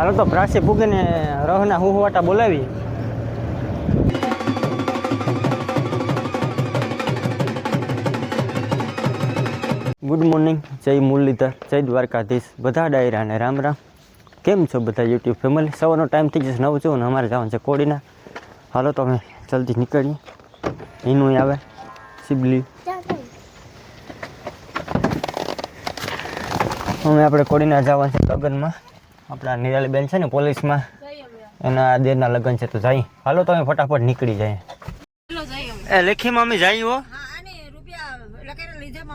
હાલો તો પ્રાસી પૂગીને રહના હુહવાટા બોલાવી. Good morning જય મુરલીધર, જય દ્વારકાધીશ. બધા ડાયરાને રામ રામ. કેમ છો બધા યુટ્યુબ ફેમિલી? સવારનો ટાઈમ થઈ જશે, નવ છું ને અમારે જવાનું છે કોડીના. હાલો તો અમે જલ્દી નીકળીએ. એનું આવે સિબલી. અમે આપણે કોડીના જવાનું છે લગ્નમાં આપણા નિરાલીબેન છે ને પોલીસમાં એના દેરના લગ્ન છે તો જાય. હાલો તમે ફટાફટ નીકળી જાય. એ લેખીમાં અમે જઈએ હો.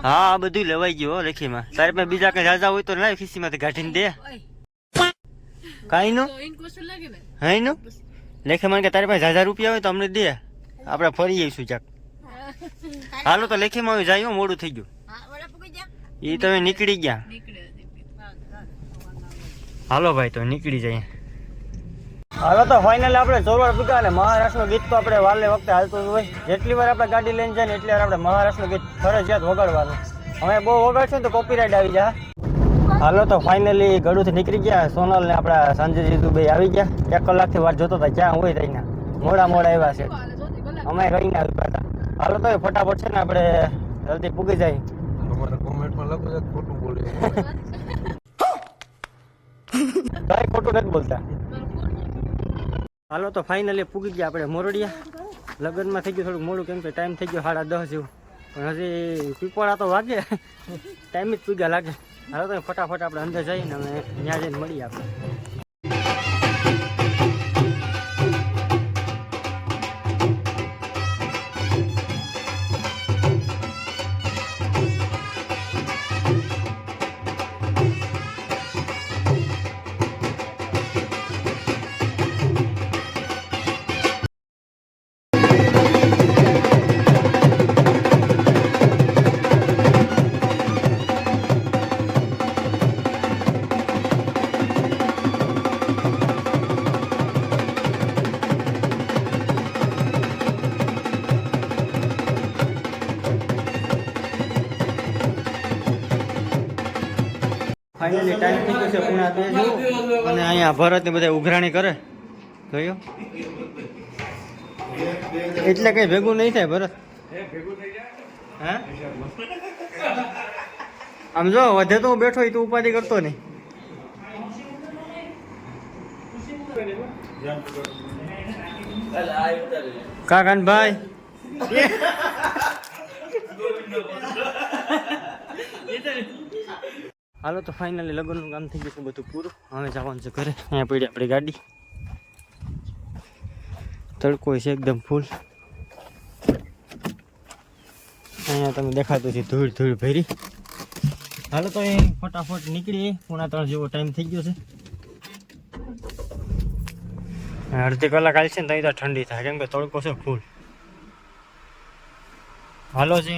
હા આ બધું લેવાઈ ગયું હો લેખીમાં તારે પાસે બીજા કઈ રાજા હોય તો લાય ખિસ્સીમાંથી કાઢીને દે. કાંઈ હઈ નું. લેખે મને કે તારી પાસે હજાર રૂપિયા હોય તો અમને દે. આપણે ફરી આવીશું ચાક હાલો તો લેખીમાં હવે જાય મોડું થઈ ગયું. એ તમે નીકળી ગયા. હાલો ભાઈ તો નીકળી જાય હવે તો ફાઇનલ આપણે ચોરવાડ પૂગ્યા અને મહારાષ્ટ્રનું ગીત તો આપણે વાલે વખતે હાલતું હોય. જેટલી વાર આપણે ગાડી લઈને જાય ને એટલી વાર આપણે મહારાષ્ટ્રનું ગીત ફરજિયાત વગાડવાનું. અમે બહુ વગાડશું ને તો કોપીરાઇટ આવી જાય હાલો તો ફાઇનલી ગળુથી નીકળી ગયા. સોનલ ને આપણા સંજય જીતુભાઈ આવી ગયા. એક કલાકથી વાર જોતો હતા ક્યાં હોય તઈને મોડા મોડા આવ્યા છે. અમે રહીને આવ્યા હતા. હાલો તો એ ફટાફટ છે ને આપણે જલ્દી પૂગી જાય. તમારે કોમેન્ટમાં લખો ખોટું બોલે કાંઈ ખોટું નથી બોલતા. હાલો તો ફાઇનલી પૂગી ગયા આપણે મોરડિયા. લગ્નમાં થઈ ગયું થોડુંક મોડું, કેમ કે ટાઈમ થઈ ગયો સાડા દસ જેવું. પણ હજી પીપળા તો વાગે. ટાઈમ જ પૂગ્યા લાગે. હાલો તો ફટાફટ આપણે અંદર જઈને અમે ત્યાં જઈને મળીએ આપણે. ફાઇનલી ટાઈમ થઈ છે બે જેવું અને અહીંયા ભરત ને બધા ઉઘરાણી કરે. જોયો એટલે કઈ ભેગું નહીં થાય ભરત. હા? આમ જો, વધે તો હું બેઠો હોય તો ઉપાધિ કરતો નહીં. કાકાનભાઈ. હાલો તો ફાઇનલી લગ્નનું કામ થઈ ગયું બધું પૂરું. હવે જવાનું છે ઘરે. અહીંયા પડી આપણી ગાડી. તડકો છે એકદમ ફૂલ અહીંયા તમે દેખાતું છે ધૂળ ધૂળ ભરી. હાલો તો એ ફટાફટ નીકળી પોણા ત્રણ જેવો ટાઈમ થઈ ગયો છે. અડધી કલાક હાલશે ને તો ઠંડી થાય. કેમ કે તડકો છે ફૂલ હાલો છે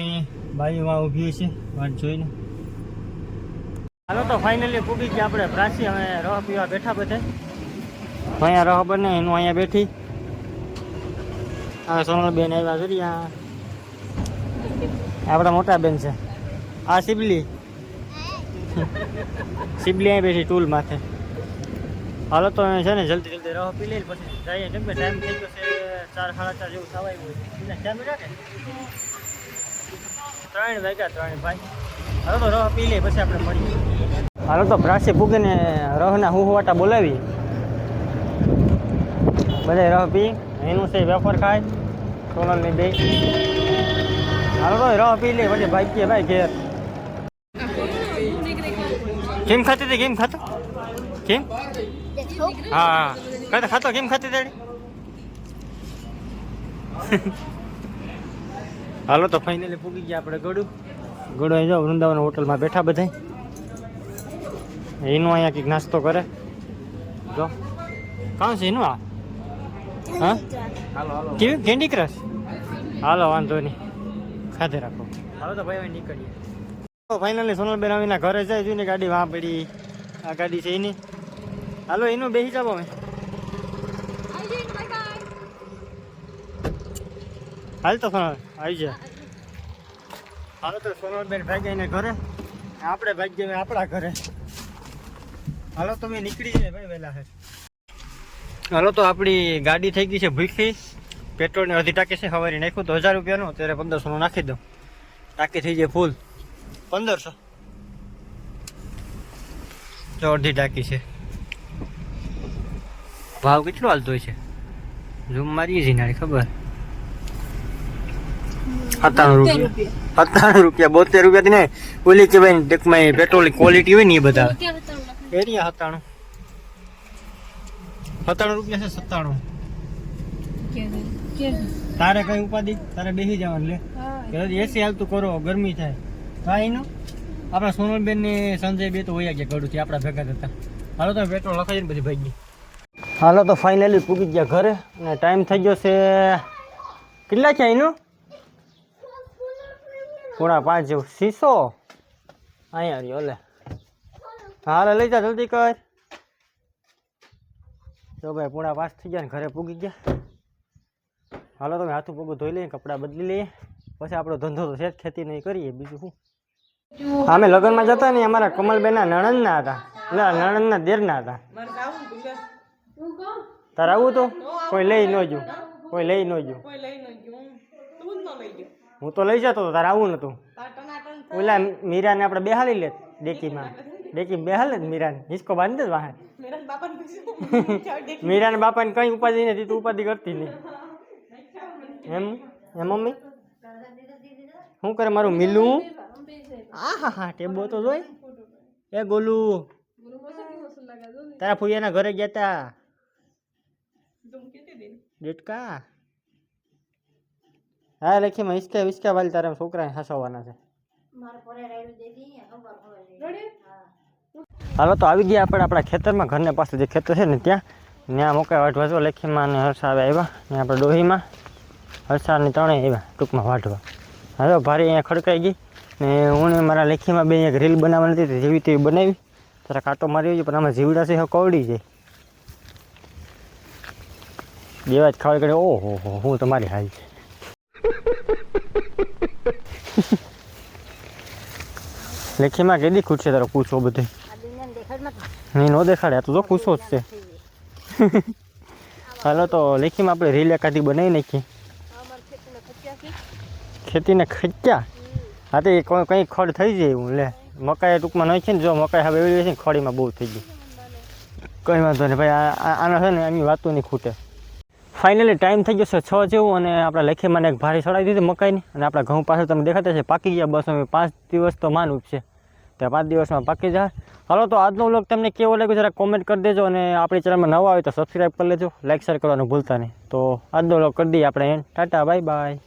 બાજુમાં ઊભી છે. વાત જોઈને. હાલો તો ફાઇનલી પૂગી ગયા આપણે. પ્રાસી હવે રહ પીવા બેઠા બધે. અહીંયા રહ બને એનું અહીંયા બેઠી. હવે સોનલબેન આવ્યા કરી આ. આપણા મોટા બેન છે. આ સિબલી સિબલી અહીં બેઠી ટૂલ માથે. હાલો તો છે ને જલ્દી જલ્દી રહ પી લઈ પછી જઈએ. કેમ કે ટાઈમ થઈ ગયો છે ચાર, સાડા ચાર જેવું થવાય હોય ક્યાં બેઠા ત્રણ વાગ્યા ત્રણ, ભાઈ. હાલો તો રહ પી લઈએ, પછી આપણે મળીએ. હાલો તો પ્રાસી પૂગીને રહના હુહવાટા બોલાવી. બધા રહ પી, એનું છે વેફર ખાય સોનલની બે. હાલો તો રહ પી લે પછી કે ભાઈ ઘેર. કેમ ખાતી હતી, કેમ ખાતો? કેમ? હા કઈ ખાતો, કેમ ખાતી તેડી? હાલો તો ફાઇનલી પૂગી ગયા આપણે ગડું. ગળું અહીં જાઓ વૃંદાવન હોટલમાં બેઠા બધા એનું અહીંયા કંઈક નાસ્તો કરે? જો. કાં છે એનું આ હા કેવી? કેન્ડી ક્રશ હાલો વાંધો નહીં. ખાધે રાખો. હાલો તો ભાઈ હવે નીકળીએ. તો ફાઇનલી સોનલબેન આવીને ઘરે જાય જોઈને ગાડી વાં પડી. આ ગાડી છે એની. હાલો એનું બેસી જાવ અમે. હાલ તો સોનલ આવી જાય હાલો તો સોનલબેન ભાગ્યા એને ઘરે. આપણે ભાગ્ય આપણા ઘરે. હાલો તમે નીકળી જાય ભાઈ વહેલા હે. હાલો તો આપણી ગાડી થઈ ગઈ છે ભૂખી. પેટ્રોલને અડધી ટાંકી છે સવારી નાખ્યું તો હજાર રૂપિયાનું અત્યારે પંદરસોનું નાખી દઉં. ટાંકી થઈ જાય ફૂલ પંદરસો. તો અડધી ટાંકી છે. ભાવ કેટલો હાલતો હોય છે? ઝૂમ મારી છે નારી ખબર? સત્તાણું રૂપિયા. સત્તાણું રૂપિયા બોતેર રૂપિયાથી ને ઓલી કે ભાઈ પેટ્રોલની ક્વોલિટી હોય ને એ બધા એરિયા સત્તાણું. સત્તાણું રૂપિયા છે સત્તાણું. તારે કઈ ઉપાધિ? તારે બેસી જવાનું લે. એસી હાલતું કરો ગરમી થાય. કાંઈ નો આપણા સોનલબેન ને સંજય બે તો હોય ગયા ઘડું આપણા ભેગા થતા. હાલો તો પેટ્રોલ લખાઈ ને બધી ભાઈ હાલો તો ફાઇનલી પૂગી ગયા ઘરે. અને ટાઈમ થઈ ગયો છે કેટલા છે એનો? પોણા પાંચ જેવું. શીશો? અહીંયા રહ્યો લે. હાલે, લઈ જા, જલ્દી કર. તો ભાઈ, પૂણા પાસ થઈ ગયા ને ઘરે પૂગી ગયા. હાલો તમે હાથું પગું ધોઈ લઈએ, કપડાં બદલી લઈએ. પછી આપણો ધંધો તો છે જ ખેતી નહીં કરીએ, બીજું શું? અમે લગ્નમાં જતા ને, અમારા કમલબેનના નણંદના હતા. ના નણંદના દેરના હતા. તારે આવું તો? કોઈ લઈ ન ગયું. કોઈ લઈ ન ગયું. હું તો લઈ જતો તારે આવું નતું. ઓલા મીરાને આપણે બેહાલી લે ડેકીમાં. ડેકી બેહાલે ને મીરાન? હિસકો બાંધે જ વાહે. મીરાન બાપાને કઈ ઉપાધિ નથી તું ઉપાધિ કરતી નહીં. એમ? એમ મમ્મી? શું કરે મારું મિલું? હા હા હા ટેબો તો જોઈ. એ ગોલું. તારા ફૂયાના ઘરે ગયા તા. ડેટકા હા લખીમાં હિસકા વિસકા વાલી તારા છોકરાને હસાવવાના છે. હાલો તો આવી ગયા આપણે આપણા ખેતરમાં, ઘરને પાસે જે ખેતર છે ને ત્યાં. ત્યાં મકાઈ વાઢવા જો, લેખીમાં ને હરસા આવે આવ્યા. ને આપણે ડોહીમાં હરસાની ત્રણેય આવ્યા, ટૂંકમાં વાઢવા. હવે ભારે અહીંયા ખડકાઈ ગઈ. ને હું મારા લેખીમાં બે એક રીલ બનાવવાની હતી જેવી તેવી બનાવી. તારા કાંટો મારી પણ આમાં જીવડા છે હવે કવડી જાય દેવા જ ખાવા કરે ઓહો, હો, હું તમારી હાલ. છે લેખીમાં કેદી ખૂટશે તારો પૂછો બધે? નહીં નો દેખાડે તો જો પૂછો જ છે. હાલો તો લેખીમાં આપણે રીલે કાઢી બનાવી નાખી. ખેતીને ખચ્યા હા તો એ કોઈ કંઈ ખડ થઈ જાય એવું લે. મકાઈ ટૂંકમાં નાખી ને જો મકાઈ હવે એવી છે ને ખડીમાં બહુ થઈ ગઈ કંઈ વાંધો નહીં ભાઈ આનો છે ને એની વાતો નહીં ખૂટે. ફાઇનલી ટાઈમ થઈ ગયો છે છ જેવું અને આપણા લેખીમાં એક ભારી ચડાવી દીધી મકાઈની. અને આપણા ઘઉં પાસે તમે દેખાતા છે પાકી ગયા બસ હવે પાંચ દિવસ તો માન ઉપશે તો પાંચ દિવસમાં પાકી જાય. હાલો, તો આજનો વ્લોગ તમને કેવો લાગ્યો જરા કોમેન્ટ કરી દેજો અને આપણી ચેનલમાં નવા આવે તો સબસ્ક્રાઈબ કરી લેજો. લાઇક શેર કરવાનું ભૂલતા નહીં. તો આજનો વ્લોગ કરી દઈએ આપણે. Tata bye bye